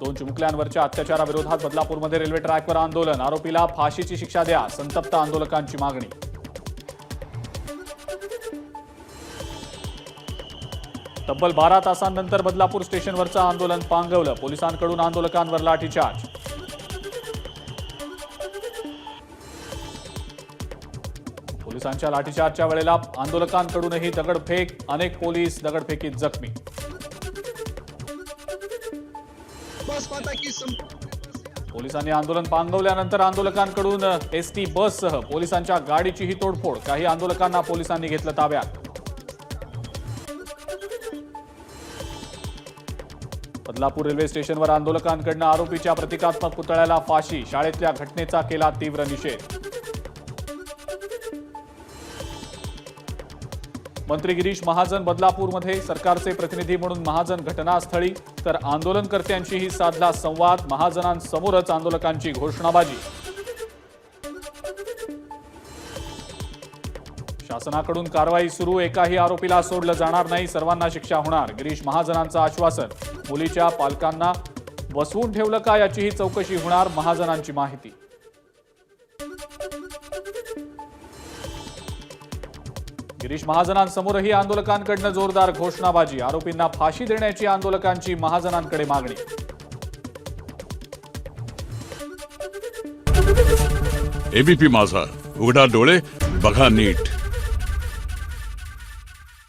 दोन चिमुकल्यांवरच्या अत्याचाराविरोधात बदलापूरमध्ये रेल्वे ट्रॅकवर आंदोलन. आरोपीला फाशीची शिक्षा द्या संतप्त आंदोलकांची मागणी. तब्बल बारा तासांनंतर बदलापूर स्टेशनवरचं आंदोलन पांगवलं. पोलिसांकडून आंदोलकांवर लाठीचार्ज. पोलिसांच्या लाठीचार्जच्या वेळेला आंदोलकांकडूनही दगडफेक अनेक पोलीस दगडफेकीत जखमी. बस माता की पोलिसांनी आंदोलन पांगवल्यानंतर आंदोलकांकडून एस टी बससह पोलिसांच्या गाडीचीही तोडफोड. काही आंदोलकांना पोलिसांनी घेतलं ताब्यात. बदलापूर रेल्वे स्टेशनवर आंदोलकांकडनं आरोपीच्या प्रतिकात्मक पुतळ्याला फाशी. शाळेतल्या घटनेचा केला तीव्र निषेध. मंत्री गिरीश महाजन बदलापूरमध्ये सरकारचे प्रतिनिधी म्हणून महाजन घटनास्थळी तर आंदोलनकर्त्यांशीही साधला संवाद महाजनांसमोरच आंदोलकांची घोषणाबाजी. शासनाकडून कारवाई सुरू एकाही आरोपीला सोडलं जाणार नाही सर्वांना शिक्षा होणार गिरीश महाजनांचं आश्वासन. मुलीच्या पालकांना बसवून ठेवलं का याचीही चौकशी होणार महाजनांची माहिती. गिरीश महाजनांसमोरही आंदोलकांकडनं जोरदार घोषणाबाजी. आरोपींना फाशी देण्याची आंदोलकांची महाजनांकडे मागणी. एबीपी माझा. उघडा डोळे बघा नीट.